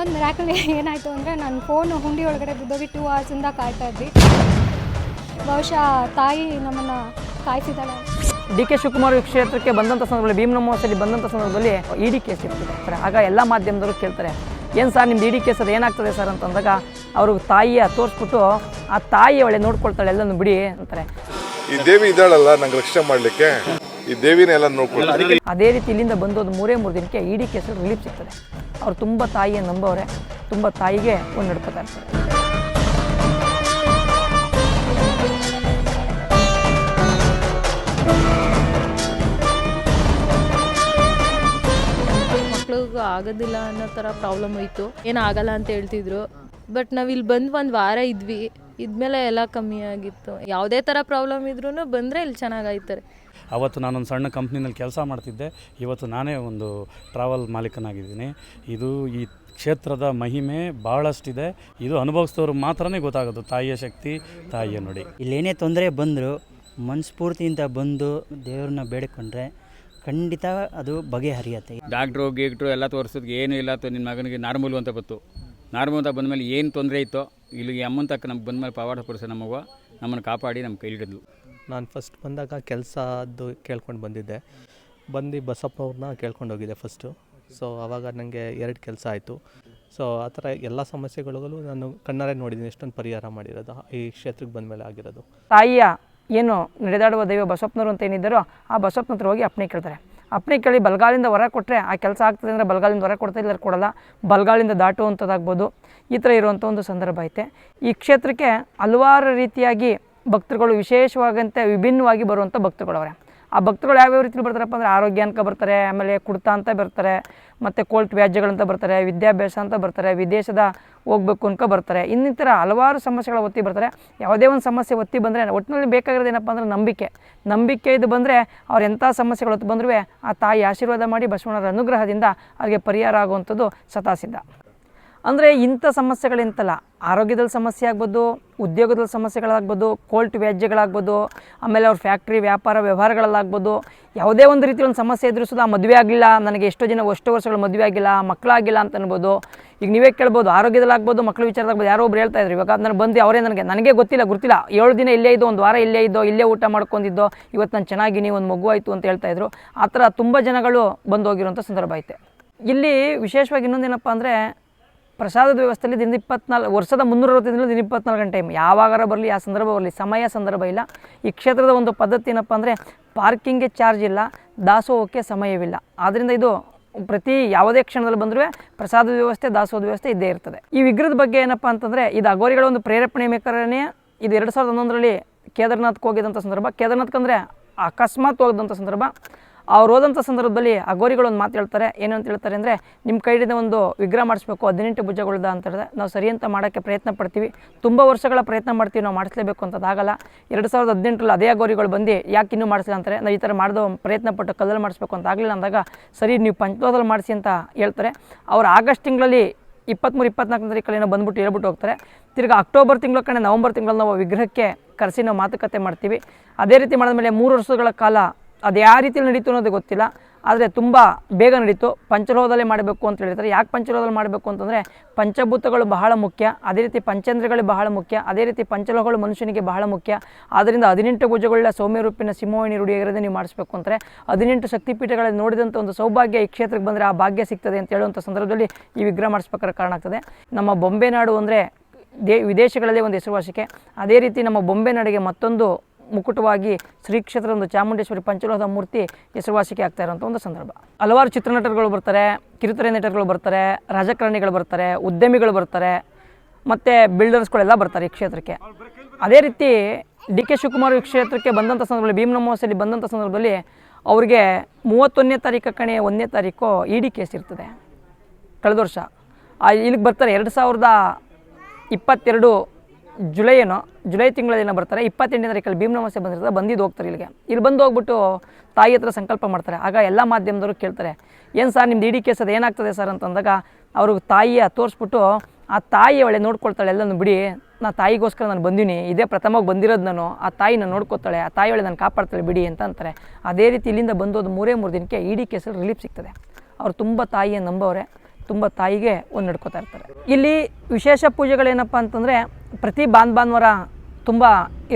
ಇನ್ನೊಂದು ಮಿರಾಕಲ್ ಏನಾಯಿತು ಅಂದರೆ ನನ್ನ ಫೋನು ಹುಂಡಿ ಒಳಗಡೆ ಬಿದ್ದೋಗಿ ಟೂ ಅವರ್ಸಿಂದ ಕಾಯ್ತಾ ಇದ್ವಿ. ಬಹುಶಃ ತಾಯಿ ನಮ್ಮನ್ನು ಕಾಯ್ತಿದ್ದಾಳೆ ಡಿ ಕೆ ಶಿವಕುಮಾರ್ ಈ ಕ್ಷೇತ್ರಕ್ಕೆ ಬಂದಂಥ ಸಂದರ್ಭದಲ್ಲಿ ಭೀಮ್ ನಮೋಸಲ್ಲಿ ಬಂದಂಥ ಸಂದರ್ಭದಲ್ಲಿ ಇಡಿ ಕೇಸ್ ಇರ್ತಾರೆ ಆಗ ಎಲ್ಲ ಮಾಧ್ಯಮದವರು ಕೇಳ್ತಾರೆ ಏನು ಸರ್ ನಿಮ್ದು ಡಿ ಕೇಸ್ ಅದು ಏನಾಗ್ತದೆ ಸರ್? ಅಂತಂದಾಗ ಅವರು ತಾಯಿಯ ತೋರಿಸ್ಬಿಟ್ಟು ಆ ತಾಯಿ ಒಳ್ಳೆ ನೋಡ್ಕೊಳ್ತಾಳೆ ಎಲ್ಲನೂ ಬಿಡಿ ಅಂತಾರೆ. ಈ ದೇವಿ ಇದ್ದಾಳಲ್ಲ ನಂಗೆ ರಕ್ಷಣೆ ಮಾಡ್ಲಿಕ್ಕೆ? ಈ ದೇವಿನ ಎಲ್ಲ ನೋಡ್ಕೊಳ್ತಾರೆ. ಅದೇ ರೀತಿ ಇಲ್ಲಿಂದ ಬಂದೋದು ಮೂರೇ ಮೂರು ದಿನಕ್ಕೆ ಇಡಿ ಕೇಸಲ್ಲಿ ರಿಲೀಫ್ ಸಿಗ್ತದೆ. ಅವ್ರು ತುಂಬ ತಾಯಿಯ ನಂಬವ್ರೆ ತುಂಬ ತಾಯಿಗೆ ಒಂದು ನಡ್ಕೋತಾ ಇರ್ತಾರೆ. ಮಕ್ಳಿಗೆ ಆಗೋದಿಲ್ಲ ಅನ್ನೋ ಥರ ಪ್ರಾಬ್ಲಮ್ ಹೋಯ್ತು. ಏನು ಆಗಲ್ಲ ಅಂತ ಹೇಳ್ತಿದ್ರು. ಬಟ್ ನಾವು ಇಲ್ಲಿ ಬಂದು ಒಂದು ವಾರ ಇದ್ವಿ. ಇದ್ಮೇಲೆ ಎಲ್ಲ ಕಮ್ಮಿ ಆಗಿತ್ತು. ಯಾವುದೇ ಥರ ಪ್ರಾಬ್ಲಮ್ ಇದ್ರೂ ಬಂದರೆ ಇಲ್ಲಿ ಚೆನ್ನಾಗಾಯ್ತಾರೆ ಅವತ್ತು ನಾನೊಂದು ಸಣ್ಣ ಕಂಪ್ನಿನಲ್ಲಿ ಕೆಲಸ ಮಾಡ್ತಿದ್ದೆ. ಇವತ್ತು ನಾನೇ ಒಂದು ಟ್ರಾವೆಲ್ ಮಾಲೀಕನಾಗಿದ್ದೀನಿ. ಇದು ಈ ಕ್ಷೇತ್ರದ ಮಹಿಮೆ ಭಾಳಷ್ಟಿದೆ ಇದು ಅನುಭವಿಸಿದವ್ರು ಮಾತ್ರನೇ ಗೊತ್ತಾಗೋದು. ತಾಯಿಯ ಶಕ್ತಿ ತಾಯಿಯ ನೋಡಿ. ಇಲ್ಲೇನೇ ತೊಂದರೆ ಬಂದರೂ ಮನಸ್ಫೂರ್ತಿಯಿಂದ ಬಂದು ದೇವ್ರನ್ನ ಬೇಡಿಕೊಂಡ್ರೆ ಖಂಡಿತ ಅದು ಬಗೆಹರಿಯತ್ತೆ. ಡಾಕ್ಟ್ರು ಗೀಕ್ಟ್ರು ಎಲ್ಲ ತೋರಿಸೋದಕ್ಕೆ ಏನೂ ಇಲ್ಲ ಅಥವಾ ನಿನ್ನ ಮಗನಿಗೆ ನಾರ್ಮಲ್ ಅಂತ ಬಂತು ನಾರ್ಮಲ್ ಅಂತ ಬಂದಮೇಲೆ ಏನು ತೊಂದರೆ ಇತ್ತೋ ಇಲ್ಲಿಗೆ ಅಮ್ಮನ ತಕ್ಕ ನಮ್ಗೆ ಬಂದಮೇಲೆ ಪವಾಡ ಪುರುಷ ನಮ್ಮವ್ವ ನಮ್ಮನ್ನು ಕಾಪಾಡಿ ನಮ್ಮ ಕೈ ಹಿಡಿದ್ಲು ನಾನು ಫಸ್ಟ್ ಬಂದಾಗ ಕೆಲಸದ್ದು ಕೇಳ್ಕೊಂಡು ಬಂದಿದ್ದೆ. ಬಂದು ಬಸಪ್ಪವ್ರನ್ನ ಕೇಳ್ಕೊಂಡು ಹೋಗಿದ್ದೆ ಫಸ್ಟು ಸೊ ಆವಾಗ ನನಗೆ ಎರಡು ಕೆಲಸ ಆಯಿತು. ಸೊ ಆ ಥರ ಎಲ್ಲ ಸಮಸ್ಯೆಗಳಿಗೂ ನಾನು ಕಣ್ಣಾರೆ ನೋಡಿದ್ದೀನಿ ಎಷ್ಟೊಂದು ಪರಿಹಾರ ಮಾಡಿರೋದು, ಈ ಕ್ಷೇತ್ರಕ್ಕೆ ಬಂದ ಮೇಲೆ ಆಗಿರೋದು. ತಾಯಿಯ ಏನು ನಡೆದಾಡುವ ದೈವ ಬಸಪ್ಪನವರು ಅಂತ ಏನಿದ್ದಾರೋ, ಆ ಬಸಪ್ಪನ ಹತ್ರ ಹೋಗಿ ಅಪ್ಪಣೆ ಕೇಳ್ತಾರೆ. ಅಪ್ಪಣೆ ಕೇಳಿ ಬಲಗಾಲಿಂದ ಹೊರ ಕೊಟ್ಟರೆ ಆ ಕೆಲಸ ಆಗ್ತದೆ ಅಂದರೆ ಬಲಗಾಲಿಂದ ಹೊರ ಕೊಡ್ತಾ ಇಲ್ಲ ಕೊಡಲ್ಲ ಬಲಗಾಲಿಂದ ದಾಟುವಂಥದ್ದಾಗ್ಬೋದು. ಈ ಥರ ಇರುವಂಥ ಒಂದು ಸಂದರ್ಭ ಐತೆ. ಈ ಕ್ಷೇತ್ರಕ್ಕೆ ಹಲವಾರು ರೀತಿಯಾಗಿ ಭಕ್ತರುಗಳು ವಿಶೇಷವಾಗಂತೆ ವಿಭಿನ್ನವಾಗಿ ಬರುವಂಥ ಭಕ್ತರುಗಳವ್ರೆ. ಆ ಭಕ್ತರುಗಳು ಯಾವ್ಯಾವ ರೀತಿಲಿ ಬರ್ತಾರಪ್ಪ ಅಂದರೆ ಆರೋಗ್ಯ ಅಂತ ಬರ್ತಾರೆ, ಆಮೇಲೆ ಕುಡ್ತ ಅಂತ ಬರ್ತಾರೆ, ಮತ್ತು ಕೋಲ್ಟ್ ವ್ಯಾಜ್ಯಗಳಂತ ಬರ್ತಾರೆ, ವಿದ್ಯಾಭ್ಯಾಸ ಅಂತ ಬರ್ತಾರೆ, ವಿದೇಶದ ಹೋಗ್ಬೇಕು ಅನ್ಕೊ ಬರ್ತಾರೆ. ಇನ್ನಿತರ ಹಲವಾರು ಸಮಸ್ಯೆಗಳ ಒತ್ತಿ ಬರ್ತಾರೆ. ಯಾವುದೇ ಒಂದು ಸಮಸ್ಯೆ ಒತ್ತಿ ಬಂದರೆ ಒಟ್ಟಿನಲ್ಲಿ ಬೇಕಾಗಿರೋದು ಏನಪ್ಪ ಅಂದರೆ ನಂಬಿಕೆ. ನಂಬಿಕೆ ಇದು ಬಂದರೆ ಅವ್ರು ಎಂಥ ಸಮಸ್ಯೆಗಳು ಹೊತ್ತು ಬಂದರೂ ಆ ತಾಯಿ ಆಶೀರ್ವಾದ ಮಾಡಿ ಬಸವಣ್ಣರ ಅನುಗ್ರಹದಿಂದ ಅವರಿಗೆ ಪರಿಹಾರ ಆಗುವಂಥದ್ದು ಸತಾಸಿದ್ಧ ಅಂದರೆ ಇಂಥ ಸಮಸ್ಯೆಗಳಿಂತಲ್ಲ ಆರೋಗ್ಯದಲ್ಲಿ ಸಮಸ್ಯೆ ಆಗ್ಬೋದು, ಉದ್ಯೋಗದಲ್ಲಿ ಸಮಸ್ಯೆಗಳಾಗ್ಬೋದು ಕೋಲ್ಟ್ ವ್ಯಾಜ್ಯಗಳಾಗ್ಬೋದು, ಆಮೇಲೆ ಅವ್ರ ಫ್ಯಾಕ್ಟ್ರಿ, ವ್ಯಾಪಾರ, ವ್ಯವಹಾರಗಳಲ್ಲಾಗ್ಬೋದು. ಯಾವುದೇ ಒಂದು ರೀತಿ ಒಂದು ಸಮಸ್ಯೆ ಇದ್ರೂ ಆ ಮದುವೆ ಆಗಲಿಲ್ಲ ನನಗೆ ಎಷ್ಟೋ ಜನ ಅಷ್ಟು ವರ್ಷಗಳು ಮದುವೆ ಆಗಿಲ್ಲ, ಮಕ್ಕಳಾಗಿಲ್ಲ ಅಂತ ಅನ್ಬೋದು. ಈಗ ನೀವೇ ಕೇಳ್ಬೋದು ಆರೋಗ್ಯದಲ್ಲಿ ಆಗ್ಬೋದು ಮಕ್ಕಳ ವಿಚಾರದಾಗ್ಬೋದು, ಯಾರೋ ಒಬ್ರು ಹೇಳ್ತಾ ಇದ್ರು. ಇವಾಗ ನಾನು ಬಂದು ಅವರೇ ನನಗೆ ನನಗೆ ಗೊತ್ತಿಲ್ಲ ಗೊತ್ತಿಲ್ಲ ಏಳು ದಿನ ಇಲ್ಲೇ ಇದ್ದು, ಒಂದು ವಾರ ಇಲ್ಲೇ ಇದ್ದೋ, ಇಲ್ಲೇ ಊಟ ಮಾಡ್ಕೊಂಡಿದ್ದೋ, ಇವತ್ತು ನಾನು ಚೆನ್ನಾಗಿನಿ ಒಂದು ಮಗು ಆಯಿತು ಅಂತ ಹೇಳ್ತಾ ಇದ್ರು. ಆ ಥರ ತುಂಬ ಜನಗಳು ಬಂದು ಹೋಗಿರುವಂಥ ಸಂದರ್ಭ ಐತೆ. ಇಲ್ಲಿ ವಿಶೇಷವಾಗಿ ಇನ್ನೊಂದೇನಪ್ಪ ಅಂದರೆ ಪ್ರಸಾದದ ವ್ಯವಸ್ಥೆಯಲ್ಲಿ ದಿನ ಇಪ್ಪತ್ನಾಲ್ಕು ವರ್ಷದ ಮುನ್ನೂರ ಅರವತ್ತು ದಿನ ಇಪ್ಪತ್ನಾಲ್ಕು ಗಂಟೆ ಟೈಮ್. ಯಾವಾಗಾರ ಬರಲಿ, ಆ ಸಂದರ್ಭ ಬರಲಿ, ಸಮಯ ಸಂದರ್ಭ ಇಲ್ಲ. ಈ ಕ್ಷೇತ್ರದ ಒಂದು ಪದ್ಧತಿ ಏನಪ್ಪ ಅಂದರೆ, ಪಾರ್ಕಿಂಗ್ಗೆ ಚಾರ್ಜ್ ಇಲ್ಲ, ದಾಸೋಹಕ್ಕೆ ಸಮಯವಿಲ್ಲ. ಆದ್ದರಿಂದ ಇದು ಪ್ರತಿ ಯಾವುದೇ ಕ್ಷಣದಲ್ಲಿ ಬಂದರೂ ಪ್ರಸಾದ ವ್ಯವಸ್ಥೆ, ದಾಸೋಹದ ವ್ಯವಸ್ಥೆ ಇದ್ದೇ ಇರ್ತದೆ. ಈ ವಿಗ್ರಹದ ಬಗ್ಗೆ ಏನಪ್ಪ ಅಂತಂದರೆ, ಇದು ಅಗೋರಿಗಳ ಒಂದು ಪ್ರೇರೇಪಣೆ ಮೇಕರನೇ ಇದು ಎರಡು ಸಾವಿರದ ಹನ್ನೊಂದರಲ್ಲಿ ಕೇದಾರ್ನಾಥ್ಗೆ ಹೋಗಿದ್ದಂಥ ಸಂದರ್ಭ. ಕೇದಾರ್ನಾಥ್ಗೆ ಅಂದರೆ ಅಕಸ್ಮಾತ್ ಹೋಗಿದ್ದಂಥ ಸಂದರ್ಭ. ಅವ್ರು ಹೋದಂಥ ಸಂದರ್ಭದಲ್ಲಿ ಅಗೋರಿಗಳು ಒಂದು ಮಾತು ಹೇಳ್ತಾರೆ, ಏನು ಅಂತ ಹೇಳ್ತಾರೆ ಅಂದರೆ ನಿಮ್ಮ ಕೈಯಿಂದ ಒಂದು ವಿಗ್ರಹ ಮಾಡಿಸ್ಬೇಕು, ಹದಿನೆಂಟು ಭುಜಗಳ್ದ ಅಂತ ಹೇಳಿದ್ರೆ ನಾವು ಸರಿ ಅಂತ ಮಾಡೋಕ್ಕೆ ಪ್ರಯತ್ನ ಪಡ್ತೀವಿ. ತುಂಬ ವರ್ಷಗಳ ಪ್ರಯತ್ನ ಮಾಡ್ತೀವಿ, ನಾವು ಮಾಡಿಸ್ಲೇಬೇಕು ಅಂತದಾಗಲ್ಲ ಎರಡು ಸಾವಿರದ ಹದಿನೆಂಟರಲ್ಲಿ ಅದೇ ಅಗೋರಿಗಳು ಬಂದು ಯಾಕೆ ಇನ್ನೂ ಮಾಡಿಸಿಲ್ಲ ಅಂತಾರೆ? ನಾವು ಈ ಥರ ಮಾಡಿದ ಪ್ರಯತ್ನ ಪಟ್ಟು ಕಲ್ಲಲ್ಲಿ ಮಾಡಿಸ್ಬೇಕು ಅಂತ ಆಗಲಿಲ್ಲ ಅಂದಾಗ, ಸರಿ, ನೀವು ಪಂಚದೋದಲ್ಲಿ ಮಾಡಿಸಿ ಅಂತ ಹೇಳ್ತಾರೆ. ಅವ್ರು ಆಗಸ್ಟ್ ತಿಂಗಳಲ್ಲಿ ಇಪ್ಪತ್ತ್ಮೂರು ಇಪ್ಪತ್ನಾಲ್ಕನೇ ತಾರೀಕಲ್ಲಿ ಬಂದ್ಬಿಟ್ಟು ಹೇಳ್ಬಿಟ್ಟು ಹೋಗ್ತಾರೆ. ತಿರ್ಗಿ ಅಕ್ಟೋಬರ್ ತಿಂಗಳ ಕಡೆ ನವಂಬರ್ ತಿಂಗಳಲ್ಲಿ ನಾವು ವಿಗ್ರಹಕ್ಕೆ ಕರೆಸಿ ನಾವು ಮಾತುಕತೆ ಮಾಡ್ತೀವಿ. ಅದೇ ರೀತಿ ಮಾಡಿದ್ಮೇಲೆ ಮೂರು ವರ್ಷಗಳ ಕಾಲ ಅದು ಯಾವ ರೀತಿಯಲ್ಲಿ ನಡೀತು ಅನ್ನೋದು ಗೊತ್ತಿಲ್ಲ. ಆದರೆ ತುಂಬ ಬೇಗ ನಡೀತು. ಪಂಚಲೋಹದಲ್ಲೇ ಮಾಡಬೇಕು ಅಂತ ಹೇಳ್ತಾರೆ ಯಾಕೆ ಪಂಚಲೋಹದಲ್ಲಿ ಮಾಡಬೇಕು ಅಂತಂದರೆ, ಪಂಚಭೂತಗಳು ಬಹಳ ಮುಖ್ಯ. ಅದೇ ರೀತಿ ಪಂಚೇಂದ್ರಗಳು ಬಹಳ ಮುಖ್ಯ. ಅದೇ ರೀತಿ ಪಂಚಲೋಹಗಳು ಮನುಷ್ಯನಿಗೆ ಬಹಳ ಮುಖ್ಯ. ಆದ್ದರಿಂದ ಹದಿನೆಂಟು ಭುಜಗಳ ಸೌಮ್ಯ ರೂಪಿನ ಸಿಂಹವಾಹಿನಿ ರೂಢಿಯಾಗಿರೋದೇ ನೀವು ಮಾಡಿಸ್ಬೇಕು ಅಂದರೆ ಹದಿನೆಂಟು ಶಕ್ತಿಪೀಠಗಳಲ್ಲಿ ನೋಡಿದಂಥ ಒಂದು ಸೌಭಾಗ್ಯ ಈ ಕ್ಷೇತ್ರಕ್ಕೆ ಬಂದರೆ ಆ ಭಾಗ್ಯ ಸಿಗ್ತದೆ ಅಂತ ಹೇಳುವಂಥ ಸಂದರ್ಭದಲ್ಲಿ ಈ ವಿಗ್ರಹ ಮಾಡಿಸ್ಬೇಕಾದ್ರೆ ಕಾರಣ ಆಗ್ತದೆ. ನಮ್ಮ ಬೊಂಬೆ ನಾಡು ಅಂದರೆ ದೇ, ವಿದೇಶಗಳಲ್ಲಿ ಒಂದು ಹೆಸರುವಾಸಿಕೆ. ಅದೇ ರೀತಿ ನಮ್ಮ ಬೊಂಬೆ ನಾಡಿಗೆ ಮತ್ತೊಂದು ಮುಕುಟವಾಗಿ ಶ್ರೀ ಕ್ಷೇತ್ರದ ಚಾಮುಂಡೇಶ್ವರಿ ಪಂಚಲೋಹದ ಮೂರ್ತಿ ಹೆಸರುವಾಸಿಕೆ ಆಗ್ತಾ ಇರೋಂಥ ಒಂದು ಸಂದರ್ಭ. ಹಲವಾರು ಚಿತ್ರನಟರುಗಳು ಬರ್ತಾರೆ, ಕಿರುತೆರೆ ನಟರುಗಳು ಬರ್ತಾರೆ, ರಾಜಕಾರಣಿಗಳು ಬರ್ತಾರೆ, ಉದ್ಯಮಿಗಳು ಬರ್ತಾರೆ, ಮತ್ತು ಬಿಲ್ಡರ್ಸ್ಗಳೆಲ್ಲ ಬರ್ತಾರೆ ಈ ಕ್ಷೇತ್ರಕ್ಕೆ. ಅದೇ ರೀತಿ ಡಿ ಕೆ ಶಿವಕುಮಾರ್ ಈ ಕ್ಷೇತ್ರಕ್ಕೆ ಬಂದಂಥ ಸಂದರ್ಭದಲ್ಲಿ, ಭೀಮ್ ನಮೋಸಲ್ಲಿ ಬಂದಂಥ ಸಂದರ್ಭದಲ್ಲಿ ಅವ್ರಿಗೆ ಮೂವತ್ತೊಂದನೇ ತಾರೀಕು ಕಣೆ ಒಂದನೇ ತಾರೀಕು ಇ ಡಿ ಕೇಸ್ ಇರ್ತದೆ. ಕಳೆದ ವರ್ಷ. ಇಲ್ಲಿಗೆ ಬರ್ತಾರೆ, ಎರಡು ಸಾವಿರದ ಇಪ್ಪತ್ತೆರಡು ಜುಲೈ ಏನೋ, ಜುಲೈ ತಿಂಗಳಲ್ಲಿ ಬರ್ತಾರೆ, ಇಪ್ಪತ್ತೆಂಟನೇ ತಾರೀಕಲ್ಲಿ ಭೀಮನಮಸ್ಯೆ ಬಂದಿರ್ತದೆ, ಬಂದಿದ್ದು ಹೋಗ್ತಾರೆ ಇಲ್ಲಿಗೆ. ಇಲ್ಲಿ ಬಂದು ಹೋಗ್ಬಿಟ್ಟು ತಾಯಿ ಹತ್ರ ಸಂಕಲ್ಪ ಮಾಡ್ತಾರೆ. ಆಗ ಎಲ್ಲ ಮಾಧ್ಯಮದವರು ಕೇಳ್ತಾರೆ, ಏನು ಸರ್, ನಿಮ್ದು ಇಡೀ ಕೇಸ್ ಅದು ಏನಾಗ್ತದೆ ಸರ್? ಅಂತಂದಾಗ ಅವರು ತಾಯಿಯ ತೋರಿಸ್ಬಿಟ್ಟು, ಆ ತಾಯಿ ಒಳ್ಳೆ ನೋಡ್ಕೊಳ್ತಾಳೆ, ಎಲ್ಲನೂ ಬಿಡಿ. ನಾ ತಾಯಿಗೋಸ್ಕರ ನಾನು ಬಂದೀನಿ. ಇದೇ ಪ್ರಥಮವಾಗಿ ಬಂದಿರೋದು ನಾನು. ಆ ತಾಯಿನ ನೋಡ್ಕೊತಾಳೆ, ಆ ತಾಯಿ ಒಳ್ಳೆ ನಾನು ಕಾಪಾಡ್ತಾಳೆ ಬಿಡಿ ಅಂತ ಅಂತಾರೆ. ಅದೇ ರೀತಿ ಇಲ್ಲಿಂದ ಬಂದೋದು ಮೂರೇ ಮೂರು ದಿನಕ್ಕೆ ಇಡೀ ಕೇಸಲ್ಲಿ ರಿಲೀಫ್ ಸಿಗ್ತದೆ. ಅವ್ರು ತುಂಬ ತಾಯಿಯ ನಂಬವ್ರೆ, ತುಂಬ ತಾಯಿಗೆ ಒಂದು ನಡ್ಕೋತಾ ಇರ್ತಾರೆ. ಇಲ್ಲಿ ವಿಶೇಷ ಪೂಜೆಗಳೇನಪ್ಪ ಅಂತಂದರೆ ಪ್ರತಿ ಬಾನ್ ಭಾನುವಾರ ತುಂಬ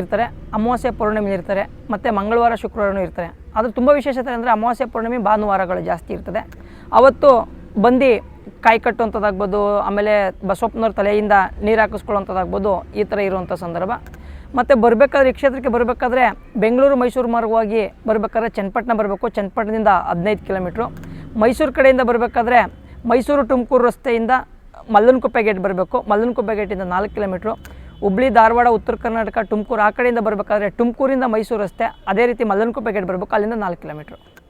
ಇರ್ತಾರೆ. ಅಮಾವಾಸ್ಯೆ ಪೌರ್ಣಿಮೆ ಇರ್ತಾರೆ, ಮತ್ತು ಮಂಗಳವಾರ ಶುಕ್ರವಾರನೂ ಇರ್ತಾರೆ. ಆದರೆ ತುಂಬ ವಿಶೇಷತೆ ಅಂದರೆ ಅಮಾವಾಸ್ಯೆ ಪೌರ್ಣಿಮೆ ಭಾನುವಾರಗಳು ಜಾಸ್ತಿ ಇರ್ತದೆ. ಅವತ್ತು ಬಂದು ಕಾಯಿ ಕಟ್ಟುವಂಥದ್ದಾಗ್ಬೋದು, ಆಮೇಲೆ ಬಸವಪ್ಪನವ್ರ ತಲೆಯಿಂದ ನೀರು ಹಾಕಿಸ್ಕೊಳ್ಳೋಂಥದ್ದಾಗ್ಬೋದು ಈ ಥರ ಇರುವಂಥ ಸಂದರ್ಭ. ಮತ್ತು ಬರಬೇಕಾದ್ರೆ, ಈ ಕ್ಷೇತ್ರಕ್ಕೆ ಬರಬೇಕಾದ್ರೆ ಬೆಂಗಳೂರು ಮೈಸೂರು ಮಾರ್ಗವಾಗಿ ಬರಬೇಕಾದ್ರೆ ಚನ್ನಪಟ್ಟಣ ಬರಬೇಕು. ಚನ್ನಪಟ್ಟಣದಿಂದ ಹದಿನೈದು ಕಿಲೋಮೀಟ್ರು. ಮೈಸೂರು ಕಡೆಯಿಂದ ಬರಬೇಕಾದ್ರೆ ಮೈಸೂರು ತುಮಕೂರು ರಸ್ತೆಯಿಂದ ಮಲ್ಲನಕುಪ್ಪೆ ಗೇಟ್ ಬರಬೇಕು. ಮಲ್ಲನಕುಪ್ಪೆ ಗೇಟಿಂದ ನಾಲ್ಕು ಕಿಲೋಮೀಟ್ರು. ಹುಬ್ಳಿ, ಧಾರವಾಡ, ಉತ್ತರ ಕರ್ನಾಟಕ, ತುಮಕೂರು ಆ ಕಡೆಯಿಂದ ಬರಬೇಕಾದ್ರೆ ತುಮಕೂರಿಂದ ಮೈಸೂರು ರಸ್ತೆ. ಅದೇ ರೀತಿ ಮಲ್ಲನಕುಪ್ಪೆ ಗೇಟ್ ಬರಬೇಕು. ಅಲ್ಲಿಂದ ನಾಲ್ಕು ಕಿಲೋಮೀಟ್ರು.